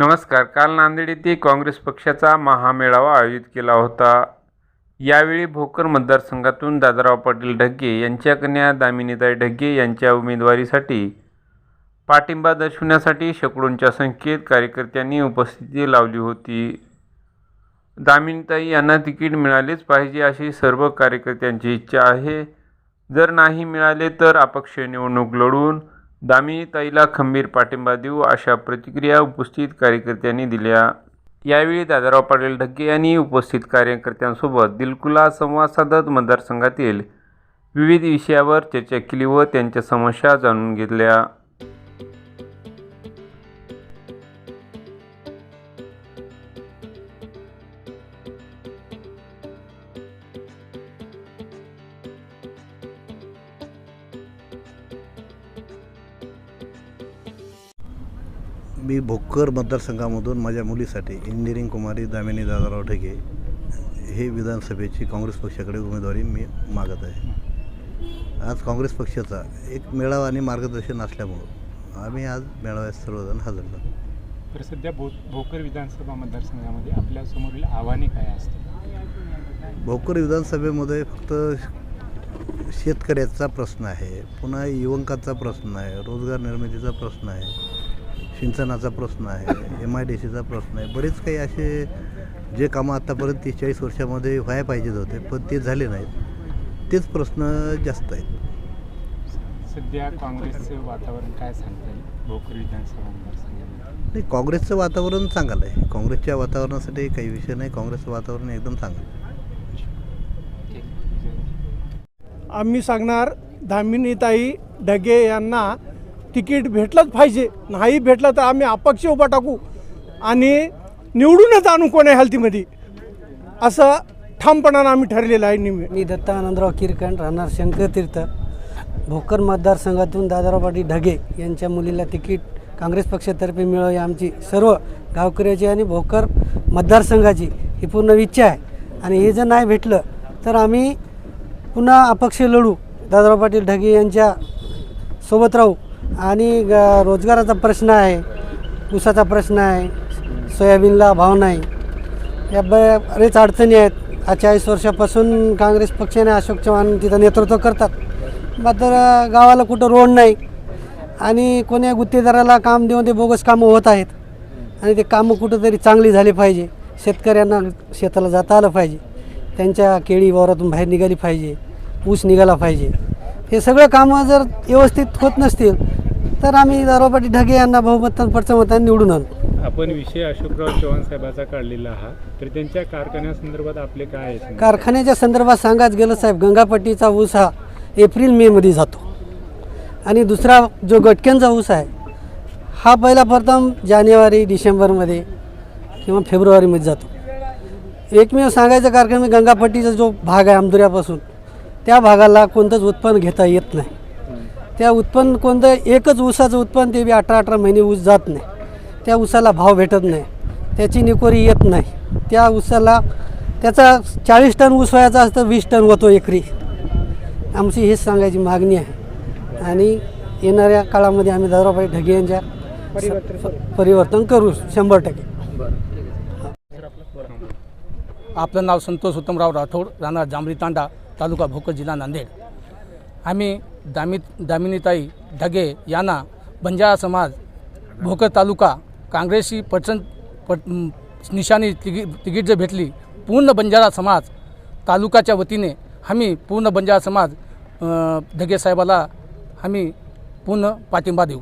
नमस्कार काल नांदेड येथे काँग्रेस पक्षाचा महामेळावा आयोजित केला होता. यावेळी भोकर मतदारसंघातून दादाराव पाटील ढग्गे यांच्या कन्या दामिनीताई ढग्गे यांच्या उमेदवारीसाठी पाठिंबा दर्शवण्यासाठी शेकडोंच्या संख्येत कार्यकर्त्यांनी उपस्थिती लावली होती. दामिनीताई यांना तिकीट मिळालेच पाहिजे अशी सर्व कार्यकर्त्यांची इच्छा आहे. जर नाही मिळाले तर अपक्ष निवडणूक लढवून दामिनीताईला खंबीर पाठिंबा देऊ अशा प्रतिक्रिया उपस्थित कार्यकर्त्यांनी दिल्या. यावेळी दादाराव पाटील ढक्के यांनी उपस्थित कार्यकर्त्यांसोबत दिलकुला संवाद साधत मतदारसंघातील विविध विषयावर चर्चा केली व त्यांच्या समस्या जाणून घेतल्या. मी भोकर मतदारसंघामधून माझ्या मुलीसाठी इंजिनिअरिंग कुमारी दामिनी दादाराव ढगे हे विधानसभेची काँग्रेस पक्षाकडे उमेदवारी मी मागत आहे. आज काँग्रेस पक्षाचा एक मेळावा आणि मार्गदर्शन असल्यामुळं आम्ही आज मेळाव्यात सर्वजण हजर झालो. तर सध्या भो भोकर विधानसभा मतदारसंघामध्ये आपल्या समोरील आव्हाने काय असतील? भोकर विधानसभेमध्ये फक्त शेतकऱ्याचा प्रश्न आहे पुन्हा युवकांचा प्रश्न आहे रोजगार निर्मितीचा प्रश्न आहे. सिंचनाचा प्रश्न आहे एम आय डी सीचा प्रश्न आहे. बरेच काही असे जे कामं आत्तापर्यंत तीस चाळीस वर्षामध्ये व्हायला पाहिजेत होते पण ते झाले नाहीत. तेच प्रश्न जास्त आहेत. सध्या काँग्रेसचं वातावरण काय सांगता येईल? भोकर विधानसभा मतदारसंघामध्ये. नाही काँग्रेसचं वातावरण चांगलं आहे. काँग्रेसच्या वातावरणासाठी काही विषय नाही. काँग्रेसचं वातावरण एकदम चांगलं आहे. आम्ही सांगणार दामिनीताई ढगे यांना तिकीट भेटलंच पाहिजे. नाही भेटलं तर आम्ही अपक्ष उभा टाकू आणि निवडूनच आणू कोण्या हालतीमध्ये असं ठामपणानं आम्ही ठरलेलं आहे निम मी दत्ता आनंदराव किरकण राहणार शंकरतीर्थ. भोकर मतदारसंघातून दादाराव पाटील ढगे यांच्या मुलीला तिकीट काँग्रेस पक्षातर्फे मिळावी आमची सर्व गावकऱ्याची आणि भोकर मतदारसंघाची ही पूर्ण इच्छा आहे. आणि हे जर नाही भेटलं तर आम्ही पुन्हा अपक्ष लढू. दादाराव पाटील ढगे यांच्या सोबत राहू. आणि ग- रोजगाराचा प्रश्न आहे ऊसाचा प्रश्न आहे सोयाबीनला भाव नाही. या बरेच अडचणी आहेत. आज चाळीस वर्षापासून काँग्रेस पक्षाने अशोक चव्हाण तिथं नेतृत्व करतात. मात्र गावाला कुठं रोड नाही आणि कोण्या गुत्तेदाराला काम देऊन ते बोगस कामं होत आहेत आणि ते कामं कुठंतरी चांगली झाली पाहिजे. शेतकऱ्यांना शेताला जाता आलं पाहिजे. त्यांच्या केळी वावरातून बाहेर निघाली पाहिजे. ऊस निघाला पाहिजे. हे सगळं कामं जर व्यवस्थित होत नसतील तर आम्ही दारोपाटी ढगे यांना बहुमतान पडचमताने निवडून आणू. आपण विषय अशोकराव चव्हाण साहेबाचा काढलेला आहात. तर त्यांच्या कारखान्यासंदर्भात आपले काय आहेत? कारखान्याच्या संदर्भात सांगायचं गेलं साहेब गंगापट्टीचा ऊस हा एप्रिल मेमध्ये जातो. आणि दुसरा जो गटक्यांचा ऊस आहे हा पहिला प्रथम जानेवारी डिसेंबरमध्ये किंवा फेब्रुवारीमध्ये जातो. एकमेव सांगायचं कारखाना गंगापट्टीचा जो भाग आहे आमदुऱ्यापासून त्या भागाला कोणतंच उत्पन्न घेता येत नाही. त्या उत्पन्न कोणतं एकच ऊसाचं उत्पन्न ते बी अठरा अठरा महिने ऊस जात नाही. त्या ऊसाला भाव भेटत नाही. त्याची निकोरी येत नाही. त्या ऊसाला त्याचा चाळीस टन ऊस व्हायचा असतं वीस टन होतो एकरी. आमची हेच सांगायची मागणी आहे. आणि येणाऱ्या काळामध्ये आम्ही दादाभाई ढगे यांच्या परिवर्तन करू शंभर टक्के. आपलं नाव संतोष उत्तमराव राठोड राहणार जांभरी तांडा तालुका भोकर जिल्हा नांदेड. आम्ही दामित दामिनीताई ढगे यांना बंजारा समाज भोकर तालुका काँग्रेसची पटसन पट निशाणी तिगी तिकीट जर भेटली पूर्ण बंजारा समाज तालुकाच्या वतीने आम्ही पूर्ण बंजारा समाज ढगे साहेबाला आम्ही पूर्ण पाठिंबा देऊ.